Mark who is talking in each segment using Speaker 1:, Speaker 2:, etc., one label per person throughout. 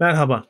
Speaker 1: Merhaba.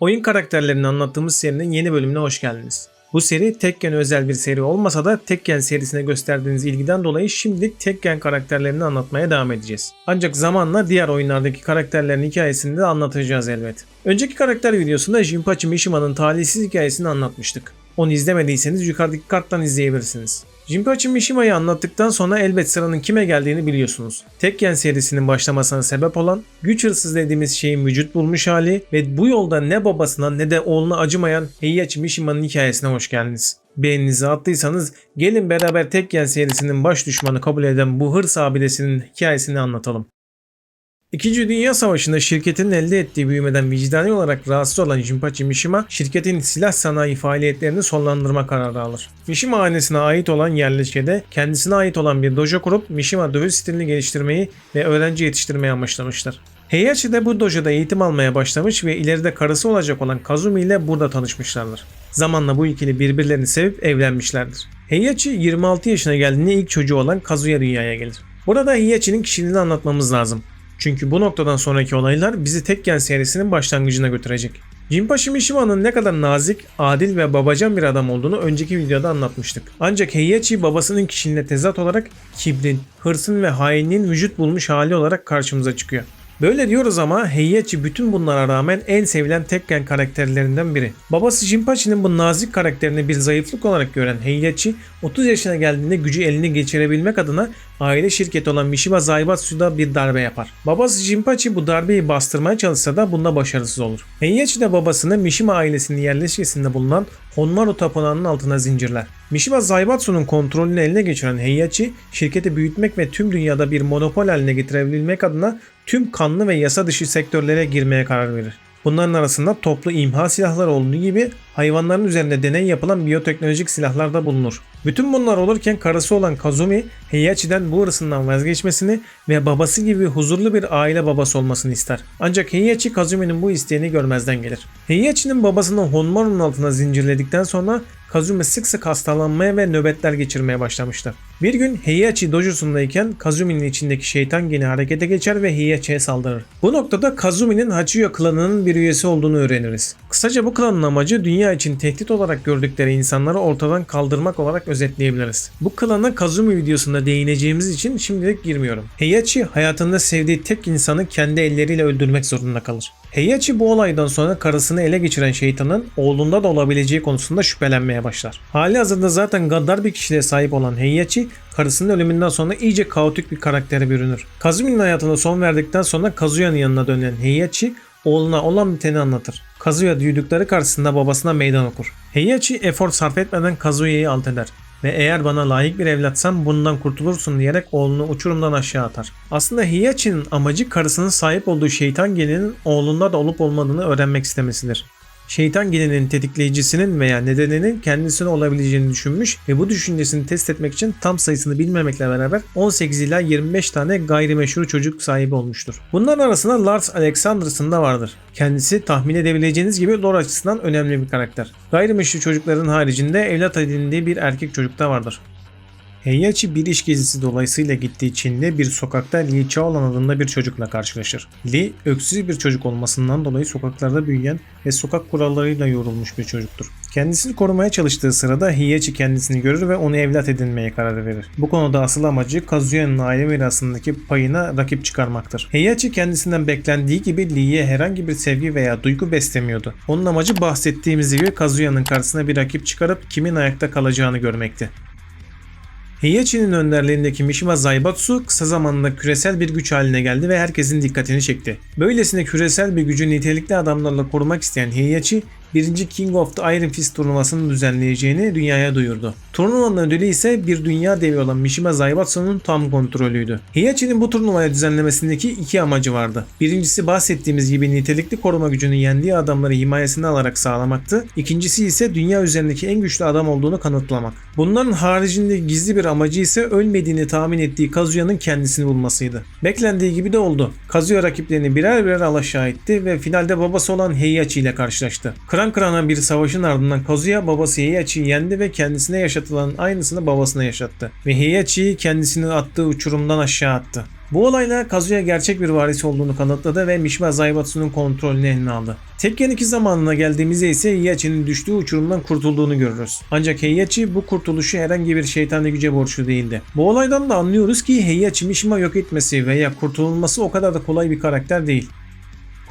Speaker 1: Oyun karakterlerini anlattığımız serinin yeni bölümüne hoş geldiniz. Bu seri Tekken özel bir seri olmasa da Tekken serisine gösterdiğiniz ilgiden dolayı şimdilik Tekken karakterlerini anlatmaya devam edeceğiz. Ancak zamanla diğer oyunlardaki karakterlerin hikayesini de anlatacağız elbet. Önceki karakter videosunda Jinpachi Mishima'nın talihsiz hikayesini anlatmıştık. Onu izlemediyseniz yukarıdaki karttan izleyebilirsiniz. Jinpachi Mishima'yı anlattıktan sonra elbet sıranın kime geldiğini biliyorsunuz. Tekken serisinin başlamasına sebep olan güç hırsız dediğimiz şeyin vücut bulmuş hali ve bu yolda ne babasına ne de oğluna acımayan Heihachi Mishima'nın hikayesine hoş geldiniz. Beğeninizi attıysanız gelin beraber Tekken serisinin baş düşmanı kabul eden bu hırs abidesinin hikayesini anlatalım. İkinci Dünya Savaşı'nda şirketin elde ettiği büyümeden vicdani olarak rahatsız olan Jinpachi Mishima, şirketin silah sanayi faaliyetlerini sonlandırma kararı alır. Mishima ailesine ait olan yerleşkede kendisine ait olan bir dojo kurup Mishima dövüş stilini geliştirmeyi ve öğrenci yetiştirmeyi amaçlamıştır. Heihachi de bu dojoda eğitim almaya başlamış ve ileride karısı olacak olan Kazumi ile burada tanışmışlardır. Zamanla bu ikili birbirlerini sevip evlenmişlerdir. Heihachi 26 yaşına geldiğinde ilk çocuğu olan Kazuya dünyaya gelir. Burada Heihachi'nin kişiliğini anlatmamız lazım. Çünkü bu noktadan sonraki olaylar bizi Tekken serisinin başlangıcına götürecek. Jinpachi Mishima'nın ne kadar nazik, adil ve babacan bir adam olduğunu önceki videoda anlatmıştık. Ancak Heihachi babasının kişiliğine tezat olarak kibrin, hırsın ve hainliğin vücut bulmuş hali olarak karşımıza çıkıyor. Böyle diyoruz ama Heihachi bütün bunlara rağmen en sevilen Tekken karakterlerinden biri. Babası Jinpachi'nin bu nazik karakterini bir zayıflık olarak gören Heihachi 30 yaşına geldiğinde gücü eline geçirebilmek adına aile şirketi olan Mishima Zaibatsu'da bir darbe yapar. Babası Jinpachi bu darbeyi bastırmaya çalışsa da bunda başarısız olur. Heihachi de babasını Mishima ailesinin yerleşkesinde bulunan Honmaru tapınağının altına zincirler. Mishima Zaibatsu'nun kontrolünü eline geçiren Heihachi, şirketi büyütmek ve tüm dünyada bir monopol haline getirebilmek adına tüm kanlı ve yasa dışı sektörlere girmeye karar verir. Bunların arasında toplu imha silahları olduğu gibi hayvanların üzerinde deney yapılan biyoteknolojik silahlar da bulunur. Bütün bunlar olurken karısı olan Kazumi, Heihachi'den bu hırsından vazgeçmesini ve babası gibi huzurlu bir aile babası olmasını ister. Ancak Heihachi Kazumi'nin bu isteğini görmezden gelir. Heihachi'nin babasını Honmaru'nun altına zincirledikten sonra Kazumi sık sık hastalanmaya ve nöbetler geçirmeye başlamıştır. Bir gün Heihachi dojosundayken Kazumi'nin içindeki şeytan geni harekete geçer ve Heihachi'ye saldırır. Bu noktada Kazumi'nin Hachiyo klanının bir üyesi olduğunu öğreniriz. Kısaca bu klanın amacı dünya için tehdit olarak gördükleri insanları ortadan kaldırmak olarak özetleyebiliriz. Bu klana Kazumi videosunda değineceğimiz için şimdilik girmiyorum. Heihachi hayatında sevdiği tek insanı kendi elleriyle öldürmek zorunda kalır. Heihachi bu olaydan sonra karısını ele geçiren şeytanın oğlunda da olabileceği konusunda şüphelenmeye başlar. Hali hazırda zaten gaddar bir kişiliğe sahip olan Heihachi karısının ölümünden sonra iyice kaotik bir karaktere bürünür. Kazumi'nin hayatına son verdikten sonra Kazuya'nın yanına dönen Heihachi oğluna olan biteni anlatır. Kazuya duydukları karşısında babasına meydan okur. Heihachi efor sarf etmeden Kazuya'yı alt eder ve eğer bana layık bir evlatsan bundan kurtulursun diyerek oğlunu uçurumdan aşağı atar. Aslında Heihachi'nin amacı karısının sahip olduğu şeytan geninin oğlunda da olup olmadığını öğrenmek istemesidir. Şeytan geninin tetikleyicisinin veya nedeninin kendisine olabileceğini düşünmüş ve bu düşüncesini test etmek için tam sayısını bilmemekle beraber 18 ila 25 tane gayrimeşru çocuk sahibi olmuştur. Bunların arasında Lars Alexandersson da vardır. Kendisi tahmin edebileceğiniz gibi lore açısından önemli bir karakter. Gayrimeşru çocukların haricinde evlat edindiği bir erkek çocuk da vardır. Heihachi bir iş gezisi dolayısıyla gittiği Çin'de bir sokakta Li Chaolan adında bir çocukla karşılaşır. Li, öksüz bir çocuk olmasından dolayı sokaklarda büyüyen ve sokak kurallarıyla yorulmuş bir çocuktur. Kendisini korumaya çalıştığı sırada Heihachi kendisini görür ve onu evlat edinmeye karar verir. Bu konuda asıl amacı Kazuya'nın aile mirasındaki payına rakip çıkarmaktır. Heihachi kendisinden beklendiği gibi Li'ye herhangi bir sevgi veya duygu beslemiyordu. Onun amacı bahsettiğimiz gibi Kazuya'nın karşısına bir rakip çıkarıp kimin ayakta kalacağını görmekti. Heihachi'nin önderliğindeki Mishima Zaibatsu kısa zamanda küresel bir güç haline geldi ve herkesin dikkatini çekti. Böylesine küresel bir gücü nitelikli adamlarla korumak isteyen Heihachi, 1. King of the Iron Fist turnuvasını düzenleyeceğini dünyaya duyurdu. Turnuvanın ödülü ise bir dünya devi olan Mishima Zaibatsu'nun tam kontrolüydü. Heihachi'nin bu turnuvaya düzenlemesindeki iki amacı vardı. Birincisi bahsettiğimiz gibi nitelikli koruma gücünü yendiği adamları himayesine alarak sağlamaktı. İkincisi ise dünya üzerindeki en güçlü adam olduğunu kanıtlamak. Bunların haricinde gizli bir amacı ise ölmediğini tahmin ettiği Kazuya'nın kendisini bulmasıydı. Beklendiği gibi de oldu. Kazuya rakiplerini birer birer alaşağı etti ve finalde babası olan Heihachi ile karşılaştı. Kıran kırana bir savaşın ardından Kazuya babası Heihachi'yi yendi ve kendisine yaşatılan aynısını babasına yaşattı. Ve Heihachi'yi kendisini attığı uçurumdan aşağı attı. Bu olayla Kazuya gerçek bir varis olduğunu kanıtladı ve Mishima Zaibatsu'nun kontrolünü eline aldı. Tekken 2 zamanına geldiğimizde ise Heihachi'nin düştüğü uçurumdan kurtulduğunu görürüz. Ancak Heihachi bu kurtuluşu herhangi bir şeytani güce borçlu değildi. Bu olaydan da anlıyoruz ki Heihachi Mishima yok etmesi veya kurtulması o kadar da kolay bir karakter değil.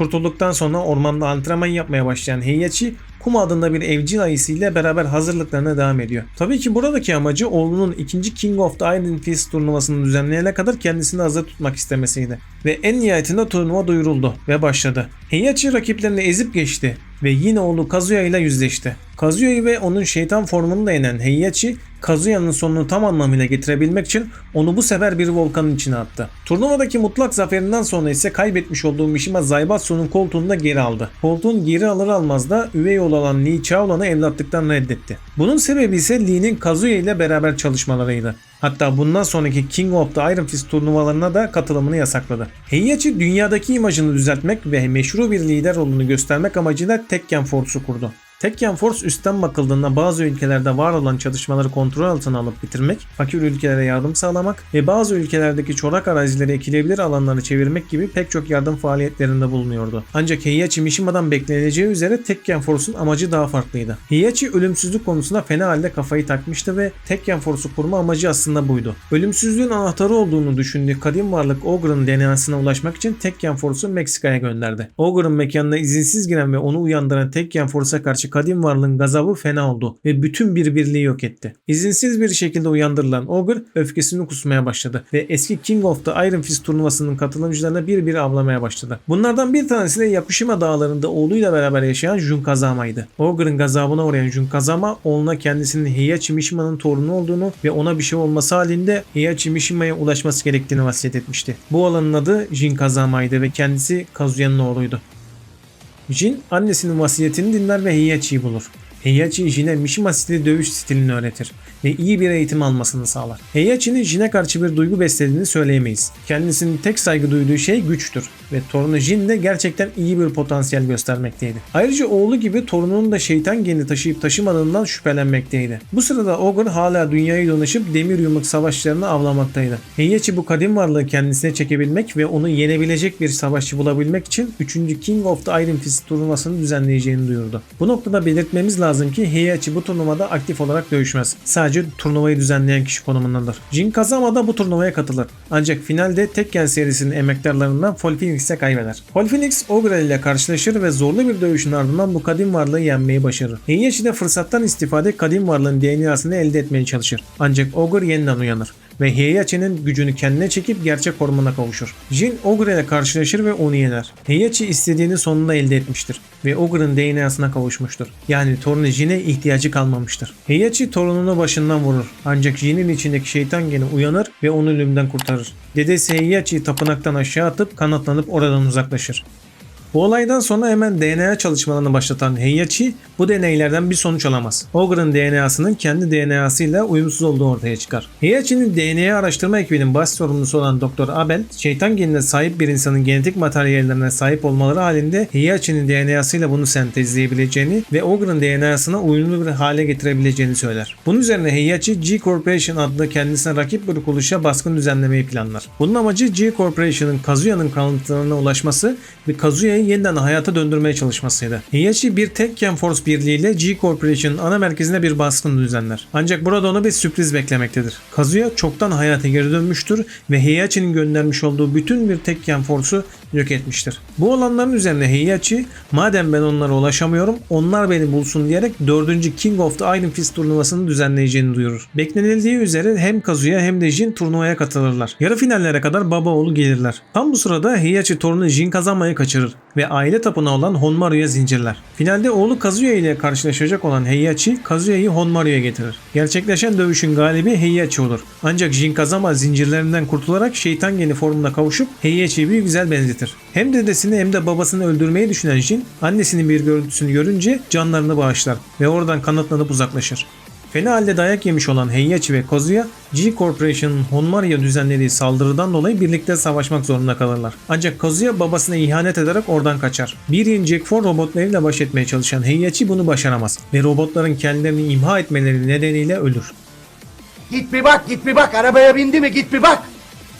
Speaker 1: Kurtulduktan sonra ormanda antrenman yapmaya başlayan Heihachi, Kuma adında bir evcil ayısıyla beraber hazırlıklarına devam ediyor. Tabii ki buradaki amacı oğlunun ikinci King of the Iron Fist turnuvasını düzenleyene kadar kendisini hazır tutmak istemesiydi. Ve en nihayetinde turnuva duyuruldu ve başladı. Heihachi rakiplerini ezip geçti ve yine oğlu Kazuya ile yüzleşti. Kazuya'yı ve onun şeytan formunu da yenen Heihachi, Kazuya'nın sonunu tam anlamıyla getirebilmek için onu bu sefer bir volkanın içine attı. Turnuvadaki mutlak zaferinden sonra ise kaybetmiş olduğu Mishima Zaibatsu'nun koltuğunu da geri aldı. Koltuğun geri alır almaz da üvey oğlu olan Lee Chaolan'ı evlatlıktan reddetti. Bunun sebebi ise Lee'nin Kazuya ile beraber çalışmalarıydı. Hatta bundan sonraki King of the Iron Fist turnuvalarına da katılımını yasakladı. Heihachi dünyadaki imajını düzeltmek ve meşru bir lider olduğunu göstermek amacıyla Tekken Force'u kurdu. Tekken Force üstten bakıldığında bazı ülkelerde var olan çatışmaları kontrol altına alıp bitirmek, fakir ülkelere yardım sağlamak ve bazı ülkelerdeki çorak arazileri ekilebilir alanları çevirmek gibi pek çok yardım faaliyetlerinde bulunuyordu. Ancak Heihachi Mishima'dan bekleneceği üzere Tekken Force'un amacı daha farklıydı. Heihachi ölümsüzlük konusunda fena halde kafayı takmıştı ve Tekken Force'u kurma amacı aslında buydu. Ölümsüzlüğün anahtarı olduğunu düşündüğü kadim varlık Ogre'ın DNA'sına ulaşmak için Tekken Force'u Meksika'ya gönderdi. Ogre'ın mekanına izinsiz giren ve onu uyandıran Tekken Force'a karşı kadim varlığın gazabı fena oldu ve bütün bir birliği yok etti. İzinsiz bir şekilde uyandırılan Ogre öfkesini kusmaya başladı ve eski King of the Iron Fist turnuvasının katılımcılarına bir bir avlamaya başladı. Bunlardan bir tanesi de Yakushima dağlarında oğluyla beraber yaşayan Jun Kazama'ydı. Ogre'ın gazabına uğrayan Jun Kazama oğluna kendisinin Heihachi Mishima'nın torunu olduğunu ve ona bir şey olması halinde Heihachi Mishima'ya ulaşması gerektiğini vasiyet etmişti. Bu olanın adı Jin Kazama'ydı ve kendisi Kazuya'nın oğluydu. Jin annesinin vasiyetini dinler ve Heihachi'yi bulur. Heihachi Jin'e Mishima stili dövüş stilini öğretir ve iyi bir eğitim almasını sağlar. Heihachi'nin Jin'e karşı bir duygu beslediğini söyleyemeyiz. Kendisinin tek saygı duyduğu şey güçtür ve torunu Jin de gerçekten iyi bir potansiyel göstermekteydi. Ayrıca oğlu gibi torununun da şeytan geni taşıyıp taşımadığından şüphelenmekteydi. Bu sırada Ogre hala dünyayı dolaşıp demir yumruk savaşlarını avlamaktaydı. Heihachi bu kadim varlığı kendisine çekebilmek ve onu yenebilecek bir savaşçı bulabilmek için 3. King of the Iron Fist turnuvasını düzenleyeceğini duyurdu. Bu noktada belirtmemiz lazım ki Heihachi bu turnuvada aktif olarak dövüşmez. Sadece turnuvayı düzenleyen kişi konumundadır. Jin Kazama da bu turnuvaya katılır. Ancak finalde Tekken serisinin emektarlarından Fall Phoenix'e kaybeder. Fall Phoenix Ogre ile karşılaşır ve zorlu bir dövüşün ardından bu kadim varlığı yenmeyi başarır. Heihachi de fırsattan istifade kadim varlığın DNA'sını elde etmeye çalışır. Ancak Ogre yeniden uyanır ve Heihachi'nin gücünü kendine çekip gerçek formuna kavuşur. Jin Ogre ile karşılaşır ve onu yener. Heihachi istediğini sonunda elde etmiştir ve Ogre'ın DNA'sına kavuşmuştur. Yani torunu Jin'e ihtiyacı kalmamıştır. Heihachi torununu başından vurur ancak Jin'in içindeki şeytan geni uyanır ve onu ölümden kurtarır. Dedesi Heihachi'yi tapınaktan aşağı atıp kanatlanıp oradan uzaklaşır. Bu olaydan sonra hemen DNA çalışmalarını başlatan Heihachi bu deneylerden bir sonuç alamaz. Ogre'ın DNA'sının kendi DNA'sıyla uyumsuz olduğu ortaya çıkar. Heihachi'nin DNA araştırma ekibinin baş sorumlusu olan Dr. Abel, şeytan genine sahip bir insanın genetik materyallerine sahip olmaları halinde Heihachi'nin DNA'sıyla bunu sentezleyebileceğini ve Ogre'ın DNA'sına uyumlu bir hale getirebileceğini söyler. Bunun üzerine Heihachi G Corporation adlı kendisine rakip bir kuruluşa baskın düzenlemeyi planlar. Bunun amacı G Corporation'ın Kazuya'nın kanıtlarına ulaşması ve Kazuya'yı yeniden hayata döndürmeye çalışmasıydı. Heihachi bir Tekken Force birliğiyle G Corporation'ın ana merkezine bir baskın düzenler. Ancak burada onu bir sürpriz beklemektedir. Kazuya çoktan hayata geri dönmüştür ve Heihachi'nin göndermiş olduğu bütün bir Tekken Force'u yok etmiştir. Bu olanların üzerine Heihachi madem ben onlara ulaşamıyorum onlar beni bulsun diyerek 4. King of the Iron Fist turnuvasını düzenleyeceğini duyurur. Beklenildiği üzere hem Kazuya hem de Jin turnuvaya katılırlar. Yarı finallere kadar baba oğlu gelirler. Tam bu sırada Heihachi torunu Jin kazanmayı kaçırır ve aile tapınağı olan Honmaru'ya zincirler. Finalde oğlu Kazuya ile karşılaşacak olan Heihachi Kazuya'yı Honmaru'ya getirir. Gerçekleşen dövüşün galibi Heihachi olur. Ancak Jin Kazama zincirlerinden kurtularak şeytan geni formuna kavuşup Heihachi'yi bir güzel benzetir. Hem dedesini hem de babasını öldürmeyi düşünen Jin annesinin bir görüntüsünü görünce canlarını bağışlar ve oradan kanatlanıp uzaklaşır. Fena halde dayak yemiş olan Heihachi ve Kazuya, G Corporation'ın Honmaru'ya düzenlediği saldırıdan dolayı birlikte savaşmak zorunda kalırlar. Ancak Kazuya babasına ihanet ederek oradan kaçar. Bir yeni Jack 4 robotlarıyla baş etmeye çalışan Heihachi bunu başaramaz ve robotların kendilerini imha etmeleri nedeniyle ölür.
Speaker 2: Git bir bak, git bir bak. Arabaya bindi mi? Git bir bak.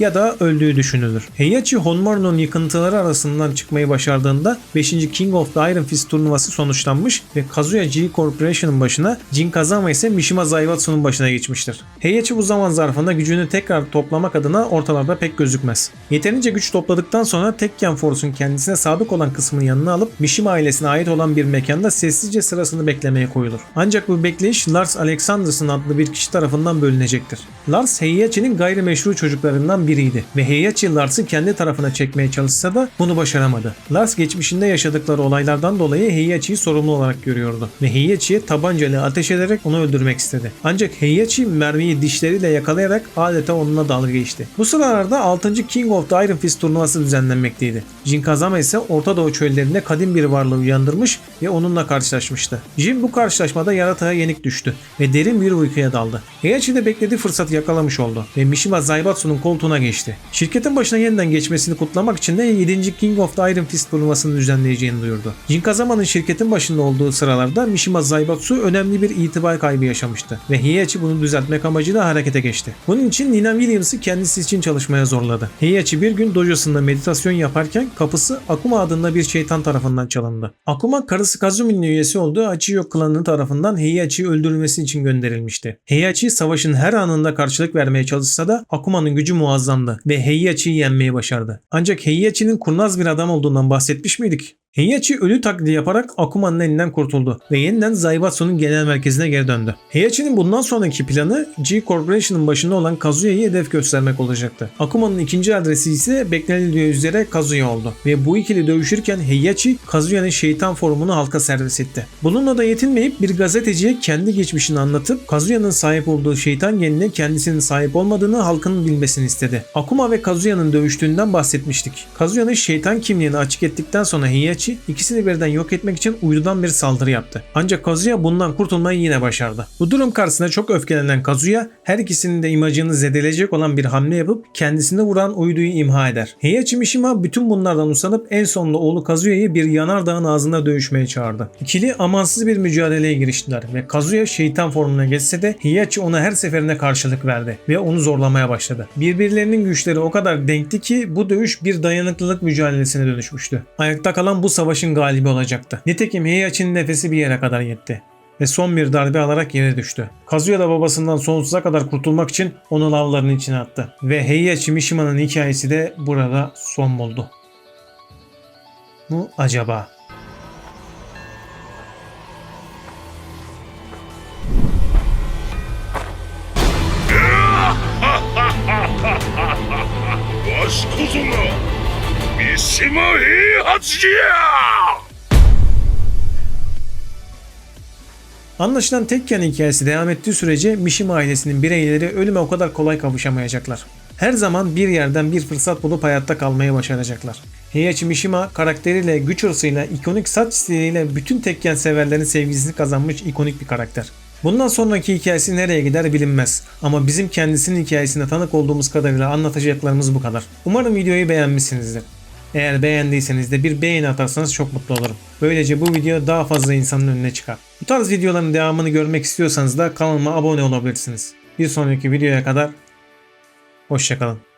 Speaker 1: Ya da öldüğü düşünülür. Heihachi Honmaru'nun yıkıntıları arasından çıkmayı başardığında 5. King of the Iron Fist turnuvası sonuçlanmış ve Kazuya G Corporation'ın başına Jin Kazama ise Mishima Zaibatsu'nun başına geçmiştir. Heihachi bu zaman zarfında gücünü tekrar toplamak adına ortalarda pek gözükmez. Yeterince güç topladıktan sonra Tekken Force'un kendisine sadık olan kısmını yanına alıp Mishima ailesine ait olan bir mekanda sessizce sırasını beklemeye koyulur. Ancak bu bekleyiş Lars Alexandersson adlı bir kişi tarafından bölünecektir. Lars Heihachi'nin gayrimeşru çocuklarından biriydi ve Heihachi Lars'ı kendi tarafına çekmeye çalışsa da bunu başaramadı. Lars geçmişinde yaşadıkları olaylardan dolayı Heihachi'yi sorumlu olarak görüyordu ve Heihachi'ye tabancayla ateş ederek onu öldürmek istedi. Ancak Heihachi mermiyi dişleriyle yakalayarak adeta onunla dalga geçti. Bu sıralarda 6. King of the Iron Fist turnuvası düzenlenmekteydi. Jin Kazama ise Orta Doğu çöllerinde kadim bir varlığı uyandırmış ve onunla karşılaşmıştı. Jin bu karşılaşmada yaratığa yenik düştü ve derin bir uykuya daldı. Heihachi de beklediği fırsatı yakalamış oldu ve Mishima Zaibatsu'nun koltuğuna geçti. Şirketin başına yeniden geçmesini kutlamak için de 7. King of the Iron Fist turnuvasını düzenleyeceğini duyurdu. Jin Kazama'nın şirketin başında olduğu sıralarda Mishima Zaibatsu önemli bir itibar kaybı yaşamıştı ve Heihachi bunu düzeltmek amacıyla harekete geçti. Bunun için Nina Williams'ı kendisi için çalışmaya zorladı. Heihachi bir gün dojosunda meditasyon yaparken kapısı Akuma adında bir şeytan tarafından çalındı. Akuma karısı Kazumi'nin üyesi olduğu Achiyo klanı tarafından Heihachi'yi öldürülmesi için gönderilmişti. Heihachi savaşın her anında karşılık vermeye çalışsa da Akuma'nın gücü muazzamdı ve Heihachi'yi yenmeyi başardı. Ancak Heihachi'nin kurnaz bir adam olduğundan bahsetmiş miydik? Heihachi ölü taklidi yaparak Akuma'nın elinden kurtuldu ve yeniden Zaibatsu'nun genel merkezine geri döndü. Heihachi'nin bundan sonraki planı G Corporation'ın başında olan Kazuya'yı hedef göstermek olacaktı. Akuma'nın ikinci adresi ise beklenildiği üzere Kazuya oldu ve bu ikili dövüşürken Heihachi Kazuya'nın şeytan formunu halka servis etti. Bununla da yetinmeyip bir gazeteciye kendi geçmişini anlatıp Kazuya'nın sahip olduğu şeytan genine kendisinin sahip olmadığını halkın bilmesini istedi. Akuma ve Kazuya'nın dövüştüğünden bahsetmiştik. Kazuya'nın şeytan kimliğini açık ettikten sonra Heihachi ikisini birden yok etmek için uydudan bir saldırı yaptı. Ancak Kazuya bundan kurtulmayı yine başardı. Bu durum karşısında çok öfkelenen Kazuya her ikisinin de imajını zedeleyecek olan bir hamle yapıp kendisini vuran uyduyu imha eder. Heihachi Mishima bütün bunlardan usanıp en sonunda oğlu Kazuya'yı bir yanardağın ağzında dövüşmeye çağırdı. İkili amansız bir mücadeleye giriştiler ve Kazuya şeytan formuna geçse de Heihachi ona her seferinde karşılık verdi ve onu zorlamaya başladı. Birbirlerinin güçleri o kadar denkti ki bu dövüş bir dayanıklılık mücadelesine dönüşmüştü. Ayakta kalan bu savaşın galibi olacaktı. Nitekim Heihachi'nin nefesi bir yere kadar yetti ve son bir darbe alarak yere düştü. Kazuya da babasından sonsuza kadar kurtulmak için onu lavların içine attı. Ve Heihachi Mishima'nın hikayesi de burada son buldu. Bu acaba?
Speaker 2: 三島平八じゃ
Speaker 1: Anlaşılan Tekken hikayesi devam ettiği sürece Mishima ailesinin bireyleri ölüme o kadar kolay kavuşamayacaklar. Her zaman bir yerden bir fırsat bulup hayatta kalmayı başaracaklar. Heihachi Mishima karakteriyle, güç hırsıyla, ikonik saç stiliyle bütün Tekken severlerin sevgisini kazanmış ikonik bir karakter. Bundan sonraki hikayesi nereye gider bilinmez ama bizim kendisinin hikayesine tanık olduğumuz kadarıyla anlatacaklarımız bu kadar. Umarım videoyu beğenmişsinizdir. Eğer beğendiyseniz de bir beğeni atarsanız çok mutlu olurum. Böylece bu video daha fazla insanın önüne çıkar. Bu tarz videoların devamını görmek istiyorsanız da kanalıma abone olabilirsiniz. Bir sonraki videoya kadar hoşçakalın.